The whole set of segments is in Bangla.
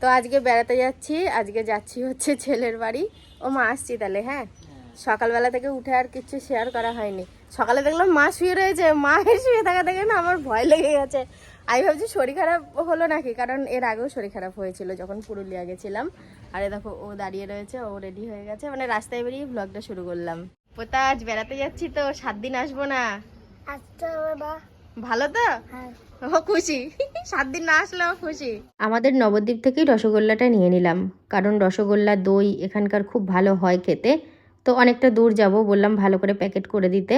তো আজকে বেড়াতে যাচ্ছি আজকে যাচ্ছি হচ্ছে ছেলের বাড়ি। ও মা আসছি তাহলে হ্যাঁ? সকালবেলা থেকে উঠে আর কিছু শেয়ার করা হয়নি। সকালে দেখলাম মা শুয়ে রয়েছে মা শুয়ে থাকা দেখে না আমার ভয় লেগে গেছে। আমি ভাবছি শরীর খারাপ হলো নাকি কারণ এর আগেও শরীর খারাপ হয়েছিল যখন পুরুলিয়া গেছিলাম। আরে দেখো ও দাঁড়িয়ে রয়েছে ও রেডি হয়ে গেছে। মানে রাস্তায় বেরিয়ে ব্লগটা শুরু করলাম। পোতা আজ বেড়াতে যাচ্ছি তো সাত দিন আসব না। আসতে হবে বা ভালো তো? হ্যাঁ। ও খুশি। সাত দিন না আসলেও খুশি। আমাদের নবদ্বীপ থেকেই রসগোল্লাটা নিয়ে নিলাম। কারণ রসগোল্লা দই এখানকার খুব ভালো হয় খেতে। তো অনেকটা দূর যাব বললাম ভালো করে প্যাকেট করে দিতে।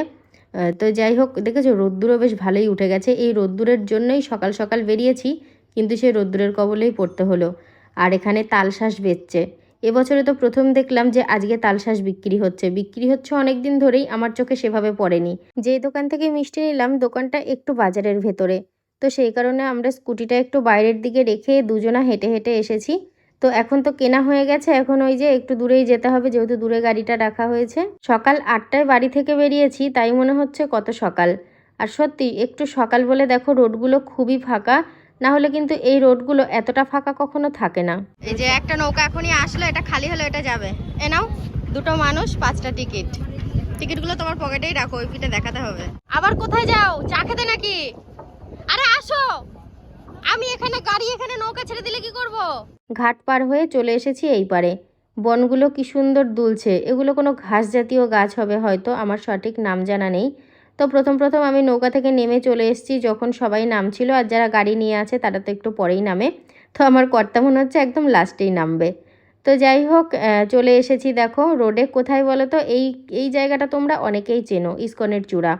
তো যাই হোক দেখেছ রোদ্দুরও বেশ ভালোই উঠে গেছে। এই রোদ্দুরের জন্যই সকাল সকাল বেরিয়েছি কিন্তু সেই রোদ্দুরের কবলেই পড়তে হলো। আর এখানে তালশাঁস বেচছে। এবছরে তো প্রথম দেখলাম যে আজকে তালশাঁস বিক্রি হচ্ছে। বিক্রি হচ্ছে অনেক দিন ধরেই আমার চোখে সেভাবে পড়েনি। যেই দোকান থেকে মিষ্টি নিলাম, দোকানটা একটু বাজারের ভেতরে। তো সেই কারণে আমরা স্কুটিটা একটু বাইরের দিকে রেখে দুজনা হেঁটে হেঁটে এসেছি। তো এখন তো কেনা হয়ে গেছে। এখন ওই যে একটু দূরেই যেতে হবে, যেহেতু দূরে গাড়িটা রাখা হয়েছে। সকাল আটটায় বাড়ি থেকে বেরিয়েছি, তাই মনে হচ্ছে কত সকাল। আর সত্যি, একটু সকাল বলে দেখো, রোডগুলো খুবই ফাঁকা। না হলে কিন্তু এই রোডগুলো এতটা ফাঁকা কখনো থাকে না। এই যে একটা নৌকা এখনই আসলো এটা খালি হলো এটা যাবে। এ নাও দুটো মানুষ পাঁচটা টিকিট। টিকিটগুলো তোমার পকেটেই রাখো ওই পিঠে দেখাতে হবে। আবার কোথায় যাও? চা খেতে নাকি? আরে আসো! আমি এখানে গাড়ি এখানে নৌকা ছেড়ে দিলে কি করব? ঘাট পার হয়ে চলে এসেছি এই পারে। বনগুলো কি সুন্দর দুলছে। এগুলো কোনো ঘাস জাতীয় গাছ হবে হয়তো আমার সঠিক নাম জানা নেই। তো প্রথম প্রথম আমি নৌকা থেকে নেমে চলে এসেছি যখন সবাই নামছিল আর যারা গাড়ি নিয়ে আছে তারা তো একটু পরেই নামে। তো আমার কর্তা মনে হচ্ছে একদম লাস্টেই নামবে। তো যাই হোক চলে এসেছি দেখো রোডে। কোথায় বলো তো? এই এই জায়গাটা তোমরা অনেকেই চেনো, ইস্কনের চূড়া।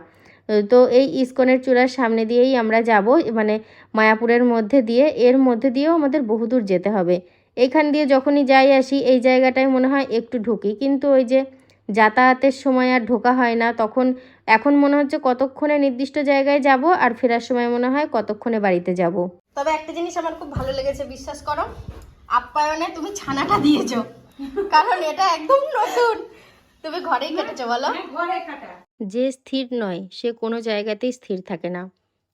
তো এই ইস্কনের চূড়ার সামনে দিয়েই আমরা যাব মানে মায়াপুরের মধ্যে দিয়ে। এর মধ্যে দিয়েও আমাদের বহুদূর যেতে হবে। এখান দিয়ে যখনই যাই আসি, এই জায়গাটায় মনে হয় একটু ঢুকি। কিন্তু ওই যে যাতায়াতের সময় আর ঢোকা হয় না। তখন এখন মনে হচ্ছে কতক্ষণে নির্দিষ্ট জায়গায় যাব আর ফেরার সময় মনে হয় কতক্ষণে বাড়িতে যাব। তবে একটা জিনিস আমার খুব ভালো লেগেছে বিশ্বাস করো আপ্যায়নে তুমি ছানাটা দিয়েছ। কারণ এটা একদম নতুন। তুমি ঘরেই কেটেছো বলো। যে স্থির নয় সে কোনো জায়গাতেই স্থির থাকে না।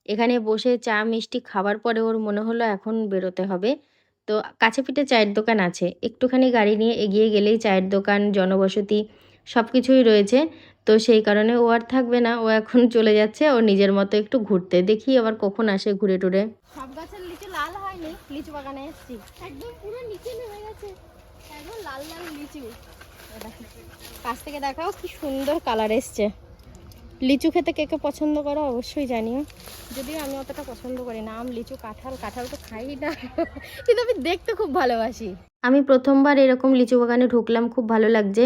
এখানে বসে চা মিষ্টি খাবার পরে ওর মনে হলো এখন বেরোতে হবে। তো কাছে পিঠে চায়ের দোকান আছে। একটুখানি গাড়ি নিয়ে এগিয়ে গেলেই চায়ের দোকান জনবসতি সব কিছুই রয়েছে। তো সেই কারণে ও আর থাকবে না। ও এখন চলে যাচ্ছে। ও নিজের মতো একটু ঘুরতে। দেখি আবার কখন আসে ঘুরে টুরে সব গাছের লিচু লাল হয়নি? লিচু বাগানে এসেছি। একদম পুরো নিচে নেমে গেছে। একদম লাল লাল লিচু। কাছ থেকে দেখাও কি সুন্দর কালার এসছে। লিচু খেতে কে কে পছন্দ করো অবশ্যই জানিও। যদিও আমি অতটা পছন্দ করি না। আম লিচু কাঁঠাল কাঁঠাল তো খাই না। কিন্তু আমি দেখতে খুব ভালোবাসি। আমি প্রথমবার এরকম লিচু বাগানে ঢুকলাম। খুব ভালো লাগছে।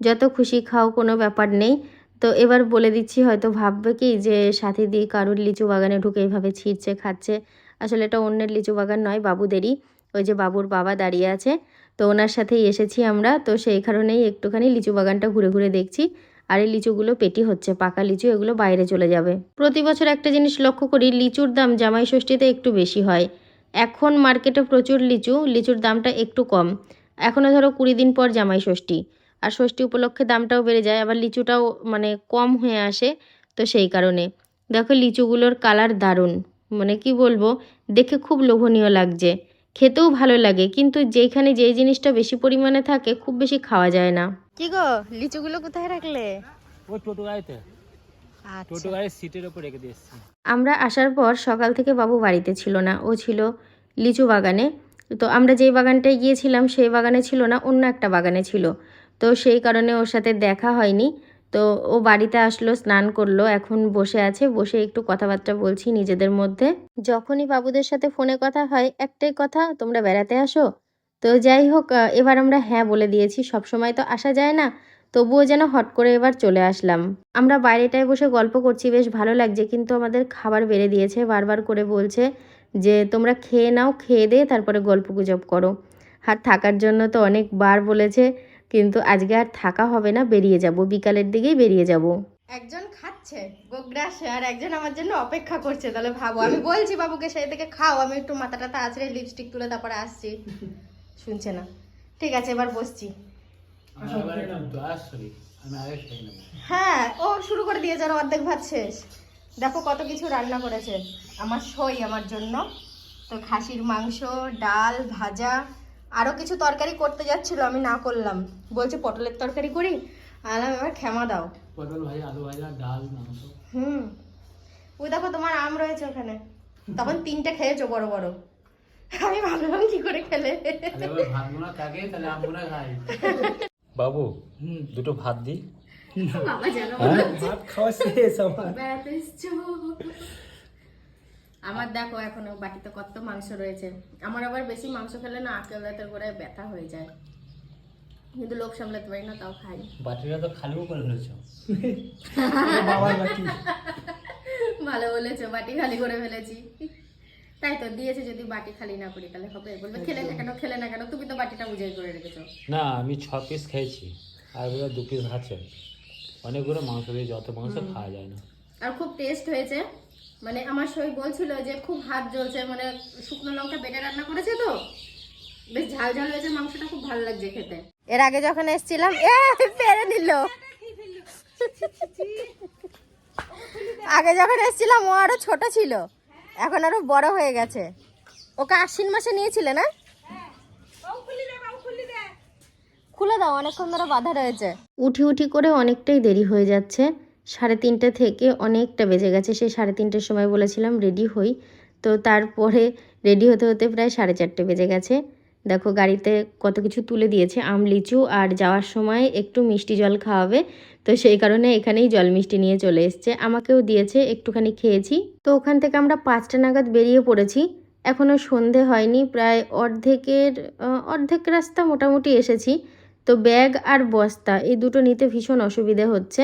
যত খুশি খাও, কোনো ব্যাপার নেই। তো এবার বলে দিচ্ছি, হয়তো ভাববে কি যে সাথী দিয়ে কারুর লিচু বাগানে ঢুকে এইভাবে ছিঁড়ছে, খাচ্ছে। আসলে এটা অন্যের লিচু বাগান নয়, বাবুদেরই। ওই যে বাবুর বাবা দাঁড়িয়ে আছে। তো ওনার সাথেই এসেছি আমরা। তো সেই কারণেই একটুখানি লিচু বাগানটা ঘুরে ঘুরে দেখছি। আর এই লিচুগুলো পেটি হচ্ছে, পাকা লিচু, এগুলো বাইরে চলে যাবে। প্রতি বছর একটা জিনিস লক্ষ্য করি, লিচুর দাম জামাই ষষ্ঠীতে একটু বেশি হয়। এখন মার্কেটে প্রচুর লিচু, লিচুর দামটা একটু কম। এখনও ধরো কুড়ি দিন পর জামাই ষষ্ঠী আর ষষ্ঠী উপলক্ষে দামটাও বেড়ে যায় আবার লিচুটাও মানে কম হয়ে আসে তো সেই কারণে। দেখো লিচুগুলোর কালার দারুণ মানে কি বলব দেখে খুব লোভনীয় লাগছে। খেতেও ভালো লাগে কিন্তু যেখানে যেই জিনিসটা বেশি পরিমাণে থাকে খুব বেশি খাওয়া যায় না। কি গো লিচুগুলো কোথায় রাখলে? ওই টোটো গাড়িতে টোটো গাড়ির সিটের ওপর রেখে দিয়ে আমরা আসার পর সকাল থেকে বাবু বাড়িতে ছিল না ও ছিল লিচু বাগানে। তো আমরা যেই বাগানটায় গিয়েছিলাম সেই বাগানে ছিল না অন্য একটা বাগানে ছিল। তো সেই কারণে ওর সাথে দেখা হয়নি। তো ও বাড়িতে আসলো, স্নান করল, এখন বসে আছে। বসে একটু কথাবার্তা বলছি নিজেদের মধ্যে। যখনই বাবুদের সাথে ফোনে কথা হয়, একটাই কথা, তোমরা বেড়াতে আসো? তো যাই হোক এবার আমরা হ্যাঁ বলে দিয়েছি। সব সময় তো আসা যায় না, তবুও যেন হট করে এবার চলে আসলাম। আমরা বাইরেটায় বসে গল্প করছি, বেশ ভালো লাগছে। কিন্তু আমাদের খাবার বেড়ে দিয়েছে, বারবার করে বলছে যে, তোমরা খেয়ে নাও, খেয়ে দিয়ে তারপরে গল্প গুজব করো। আর থাকার জন্য তো অনেকবার বলেছে কিন্তু আজকে আর থাকা হবে না, বেরিয়ে যাব। বিকালের দিকেই বেরিয়ে যাব। একজন খাচ্ছে গোগ্রাস আর একজন আমার জন্য অপেক্ষা করছে। তাহলে ভাবো, আমি বলছি বাবুকে, সেই থেকে খাও, আমি একটু মাথা টাথা আছড়ে লিপস্টিক তুলে তারপরে আসছি। শুনছে না। ঠিক আছে, এবার বসছি। হ্যাঁ ও শুরু করে দিয়েছে, আর অর্ধেক ভাত শেষ। দেখো কত কিছু রান্না করেছে। আমার সই আমার জন্য। তো খাসির মাংস, ডাল, ভাজা আরও কিছু তরকারি করতে যাচ্ছিল আমি না করলাম। বলছে পটলের তরকারি করি আলাম এবার ক্ষমা দাও। পটল ভাজা আলু ভাজা ডাল মাংস। হুম। ওই দেখো তোমার আম রয়েছে ওখানে। তখন তিনটে খেয়েছো বড় বড়। আমি ভাবলাম কি করে খেলে? বাবু দুটো ভাত দি বাবা জানো ভাত খাওয়া শেষ আমার। আমার দেখো এখনও বাটিতে কত মাংস রয়েছে। আমার আবার বেশি মাংস খেলে না আকেল দাঁতের গোড়ায় ব্যথা হয়ে যায়। কিন্তু লোক সামলাতে পারি না তাও খাই। বাটিটা তো খালিও করে ফেলেছ। ভালো বলেছ বাটি খালি করে ফেলেছি। তাই তো দিয়েছে যদি বাটি খালি না করি তাহলে হবে। বলবে খেলে না কেন খেলে না কেন তুমি তো বাটিটা বুঝাই করে রেখেছো। না আমি ছ পিস খেয়েছি আর বোধহয় দু পিস আছে। অনেকগুলো মাংস দিয়ে যত মাংস খাওয়া যায় না। আর খুব টেস্ট হয়েছে। মানে আমার সই বলছিল যে খুব হাত জ্বলছে মানে শুকনো লঙ্কা বেটে রান্না করেছে তো। বেশ ঝাল ঝাল হয়েছে মাংসটা খুব ভালো লাগছে খেতে। এর আগে যখন এসেছিলাম এ পেরে নিল আগে যখন এসেছিলাম ও আরও ছোট ছিল। এখন আরও বড় হয়ে গেছে। ওকে আশ্বিন মাসে নিয়েছিলে না? খুলে দাও অনেকক্ষণ ধরে বাধা রয়েছে। উঠি উঠি করে অনেকটাই দেরি হয়ে যাচ্ছে। সাড়ে তিনটে থেকে অনেকটা বেজে গেছে। সেই সাড়ে তিনটের সময় বলেছিলাম, রেডি হই। তো তারপরে রেডি হতে হতে প্রায় সাড়ে চারটে বেজে গেছে। দেখো, গাড়িতে কত কিছু তুলে দিয়েছে, আম, লিচু, আর যাওয়ার সময় একটু মিষ্টি জল খাওয়াবে। তো সেই কারণে এখানেই জল মিষ্টি নিয়ে চলে এসছে। আমাকেও দিয়েছে, একটুখানি খেয়েছি। তো ওখান থেকে আমরা পাঁচটা নাগাদ বেরিয়ে পড়েছি। এখনও সন্ধে হয়নি, প্রায় অর্ধেকের অর্ধেক রাস্তা মোটামুটি এসেছি। তো ব্যাগ আর বস্তা, এই দুটো নিতে ভীষণ অসুবিধে হচ্ছে।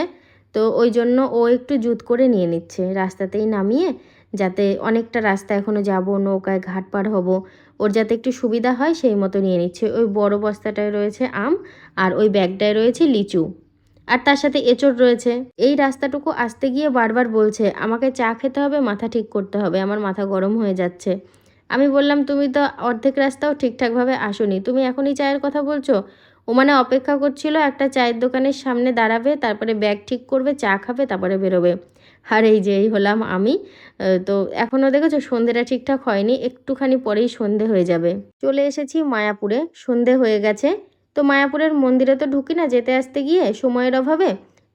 তো ওই জন্য ও একটু জুত করে নিয়ে নিচ্ছে। রাস্তাতেই নামিয়ে যাতে অনেকটা রাস্তা এখনও যাব, নৌকায় ঘাট পার হব, ওর যাতে একটু সুবিধা হয় সেই মতো নিয়ে নিচ্ছে। ওই বড় বস্তাটায় রয়েছে আম আর ওই ব্যাগটায় রয়েছে লিচু। আর তার সাথে এঁচড় রয়েছে। এই রাস্তাটুকু আসতে গিয়ে বারবার বলছে, আমাকে চা খেতে হবে, মাথা ঠিক করতে হবে, আমার মাথা গরম হয়ে যাচ্ছে। আমি বললাম, তুমি তো অর্ধেক রাস্তাও ঠিকঠাকভাবে আসোনি, তুমি এখনই চায়ের কথা বলছো? ও মানে অপেক্ষা করছিল, একটা চায়ের দোকানের সামনে দাঁড়াবে, তারপরে ব্যাগ ঠিক করবে, চা খাবে, তারপরে বেরোবে। আর এই যে এই হলাম আমি। তো এখনও দেখেছ, সন্ধেটা ঠিকঠাক হয়নি, একটুখানি পরেই সন্ধে হয়ে যাবে। চলে এসেছি মায়াপুরে, সন্ধে হয়ে গেছে। তো মায়াপুরের মন্দিরে তো ঢুকি না, যেতে আসতে গিয়ে সময়ের অভাবে।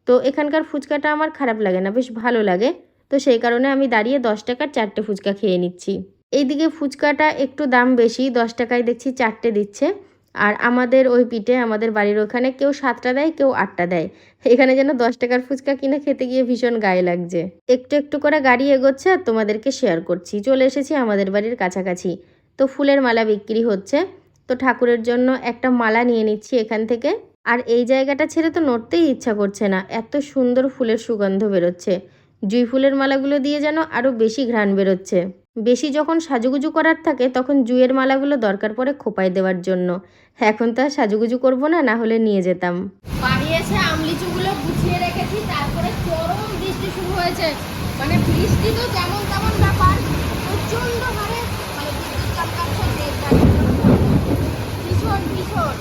তো এখানকার ফুচকাটা আমার খারাপ লাগে না, বেশ ভালো লাগে। তো সেই কারণে আমি দাঁড়িয়ে দশ টাকার চারটে ফুচকা খেয়ে নিচ্ছি। এইদিকে ফুচকাটা একটু দাম বেশি, দশ টাকায় দেখছি চারটে দিচ্ছে। আর আমাদের ওই পিঠে আমাদের বাড়ির ওখানে কেউ সাতটা দেয়, কেউ আটটা দেয়। এখানে যেন দশ টাকার ফুচকা কিনে খেতে গিয়ে ভীষণ গায়ে লাগছে। একটু একটু করে গাড়ি এগোচ্ছে আর তোমাদেরকে শেয়ার করছি। চলে এসেছি আমাদের বাড়ির কাছাকাছি। তো ফুলের মালা বিক্রি হচ্ছে। তো ঠাকুরের জন্য একটা মালা নিয়ে নিচ্ছি এখান থেকে। আর এই জায়গাটা ছেড়ে তো নড়তেই ইচ্ছা করছে না। এত সুন্দর ফুলের সুগন্ধ বেরোচ্ছে। জুই ফুলের মালাগুলো দিয়ে যেন আরও বেশি ঘ্রাণ বেরোচ্ছে। বেশি যখন সাজুগুজু করার থাকে, তখন জুয়ের মালাগুলো দরকার পড়ে খোপায় দেওয়ার জন্য। এখন তো আর সাজুগুজু করব না না হলে নিয়ে যেতাম। বাড়ি এসে আমলিচুগুলো গুছিয়ে রেখেছি, তারপরে চরম বৃষ্টি শুরু হয়েছে। মানে বৃষ্টি তো যেমন তেমন ব্যাপার প্রচণ্ড হারে মানে ভীষণ ভীষণ।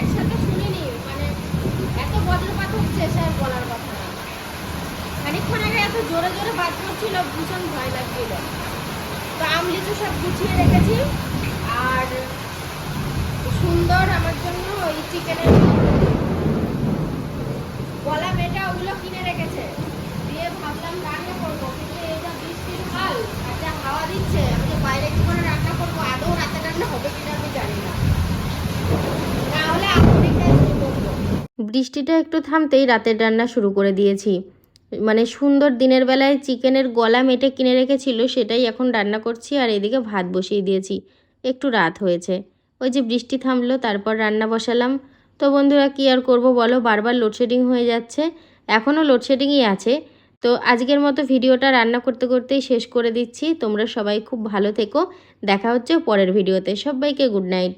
একসাথে শুনিনি মানে এত বজ্রপাত হচ্ছে, সে বলার কথা না খানিকক্ষণ আগে এত জোরে জোরে বাজ করছিল ভীষণ ভয় লাগছিল। তো আমলিচু সব গুছিয়ে রেখেছি। আর সুন্দর আমার জন্য ওই চিকেনের গলা মেটা ওগুলো কিনে রেখেছে। দিয়ে ভাবলাম রান্না করব, কিন্তু যা বৃষ্টির হাল যা হাওয়া দিচ্ছে, আমি যে বাইরে কি করে রান্না করব, আদৌ রাতে রান্না হবে কিনা আমি জানি না। বৃষ্টিটা একটু থামতেই রাতের রান্না শুরু করে দিয়েছি। মানে সুন্দর দিনের বেলায় চিকেনের গলা মেটে কিনে রেখেছিল, সেটাই এখন রান্না করছি আর এদিকে ভাত বসিয়ে দিয়েছি। একটু রাত হয়েছে। ওই যে বৃষ্টি থামলো, তারপর রান্না বসালাম। তো বন্ধুরা, কী আর করব বলো? বারবার লোডশেডিং হয়ে যাচ্ছে। এখনও লোডশেডিংই আছে। তো আজকের মতো ভিডিওটা রান্না করতে করতেই শেষ করে দিচ্ছি। তোমরা সবাই খুব ভালো থেকো। দেখা হচ্ছে পরের ভিডিওতে। সবাইকে গুড নাইট